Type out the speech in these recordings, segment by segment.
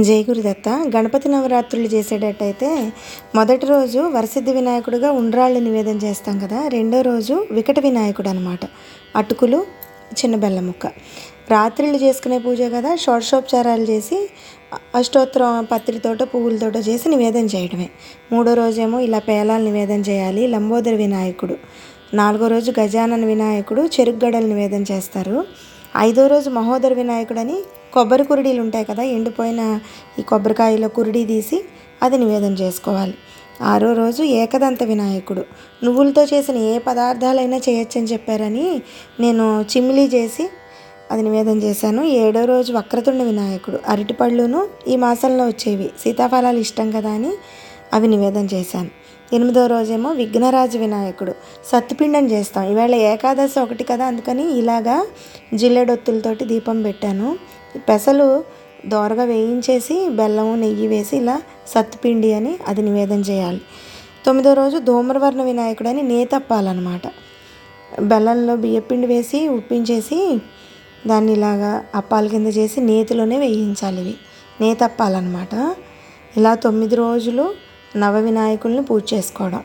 జై గురుదత్త. గణపతి నవరాత్రులు చేసేటట్టయితే మొదటి రోజు వరసిద్ధి వినాయకుడిగా ఉండ్రాళ్ళు నివేదన చేస్తాం కదా రెండో రోజు వికట వినాయకుడు అనమాట అటుకులు చిన్న బెల్లం ముక్క. రాత్రిళ్ళు చేసుకునే పూజ కదా షోడశోపచారాలు చేసి అష్టోత్తరం పత్రితోట పువ్వులతోట చేసి నివేదన చేయడమే. మూడో రోజేమో ఇలా పేలాలు నివేదన చేయాలి లంబోదర వినాయకుడు. నాలుగో రోజు గజానన వినాయకుడు చెరుగ్గడలు నివేదన చేస్తారు. ఐదో రోజు మహోదర వినాయకుడని కొబ్బరి కురిడీలు ఉంటాయి కదా ఎండిపోయిన ఈ కొబ్బరికాయలో కురిడి తీసి అది నివేదన చేసుకోవాలి. ఆరో రోజు ఏకదంత వినాయకుడు. నువ్వులతో చేసిన ఏ పదార్థాలైనా చేయొచ్చని చెప్పారని నేను చిమ్మిలి చేసి అది నివేదన చేశాను. ఏడో రోజు వక్రతుండ వినాయకుడు. అరటిపళ్ళును ఈ మాసంలో వచ్చేవి. సీతాఫలాలు ఇష్టం కదా అని అవి నివేదన చేశాను. ఎనిమిదో రోజేమో విఘ్నరాజ వినాయకుడు. సత్తుపిండం చేస్తాం. ఈవేళ ఏకాదశి ఒకటి కదా అందుకని ఇలాగా జిల్లెడొత్తులతోటి దీపం పెట్టాను. పెసలు దోరగా వేయించేసి బెల్లం నెయ్యి వేసి ఇలా సత్తుపిండి అని అది నివేదన చేయాలి. తొమ్మిదో రోజు ధూమ్రవర్ణ వినాయకుడు అని నేతప్పాలన్నమాట బెల్లంలో బియ్యపిండి వేసి ఉప్పించేసి దాన్ని ఇలాగా అప్పాల కింద చేసి నేతిలోనే వేయించాలి ఇవి. నేతప్పాలన్నమాట ఇలా తొమ్మిది రోజులు నవ వినాయకుల్ని పూజ చేసుకోవడం.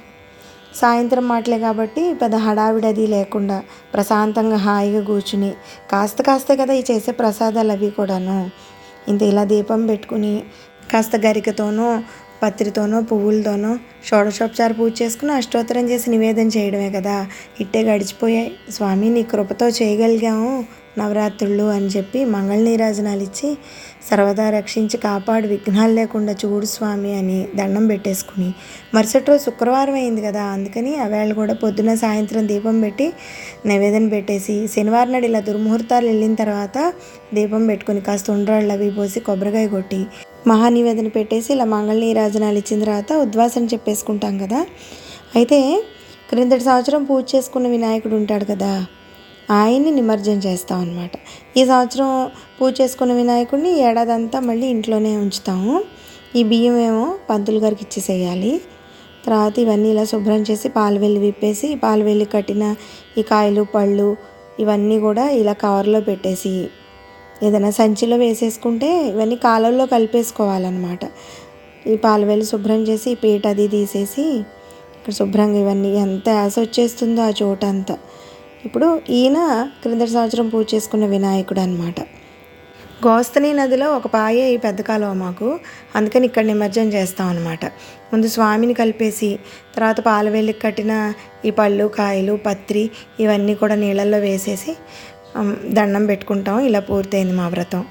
సాయంత్రం మాటలే కాబట్టి పెద్ద హడావిడది లేకుండా ప్రశాంతంగా హాయిగా కూర్చుని కాస్త కాస్త కదా ఈ చేసే ప్రసాదాలు అవి కూడాను. ఇంత ఇలా దీపం పెట్టుకుని కాస్త గరికతోనూ పత్రితోనో పువ్వులతోనో షోడశోపచార పూజ చేసుకుని అష్టోత్తరం చేసి నివేదన చేయడమే కదా. ఇట్టే గడిచిపోయాయి. స్వామి నీ కృపతో చేయగలిగాము నవరాత్రులు అని చెప్పి మంగళ నీరాజనాలు ఇచ్చి సర్వదా రక్షించి కాపాడు విఘ్నాలు లేకుండా చూడు స్వామి అని దండం పెట్టేసుకుని. మరుసటి రోజు శుక్రవారం అయింది కదా అందుకని అవేళ కూడా పొద్దున సాయంత్రం దీపం పెట్టి నివేదన పెట్టేసి శనివారం నాడు ఇలా దుర్ముహూర్తాలు వెళ్ళిన తర్వాత దీపం పెట్టుకుని కాస్త ఉండ్రాళ్ళు అవి పోసి కొబ్బరికాయ కొట్టి మహానివేదన పెట్టేసి ఇలా మంగళ నీరాజనాలు ఇచ్చిన తర్వాత ఉద్వాసన చెప్పేసుకుంటాం కదా. అయితే క్రిందటి సంవత్సరం పూజ చేసుకున్న వినాయకుడు ఉంటాడు కదా ఆయన్ని నిమజ్జనం చేస్తాం అనమాట ఈ సంవత్సరం పూజ చేసుకున్న వినాయకుడిని ఏడాదంతా మళ్ళీ ఇంట్లోనే ఉంచుతాము. ఈ బియ్యం ఏమో పంతులు గారికి ఇచ్చేసేయాలి. తర్వాత ఇవన్నీ ఇలా శుభ్రం చేసి పాలవెల్లి విప్పేసి పాలవెల్లి కట్టిన ఈ కాయలు పళ్ళు ఇవన్నీ కూడా ఇలా కవర్లో పెట్టేసి ఏదైనా సంచిలో వేసేసుకుంటే ఇవన్నీ కాలువలో కలిపేసుకోవాలన్నమాట. ఈ పాలవేలు శుభ్రం చేసి పీట అది తీసేసి ఇక్కడ శుభ్రంగా ఇవన్నీ ఎంత యాస వచ్చేస్తుందో ఆ చోట అంతా. ఇప్పుడు ఈయన క్రింద సంవత్సరం పూజ చేసుకున్న వినాయకుడు అనమాట గోస్తని నదిలో ఒక పాయే ఈ పెద్ద కాలువ మాకు. అందుకని ఇక్కడ నిమజ్జనం చేస్తాం అనమాట ముందు స్వామిని కలిపేసి తర్వాత పాలవేలికి కట్టిన ఈ పళ్ళు కాయలు పత్రి ఇవన్నీ కూడా నీళ్ళల్లో వేసేసి దండం పెట్టుకుంటాం. ఇలా పూర్తయింది మా వ్రతం.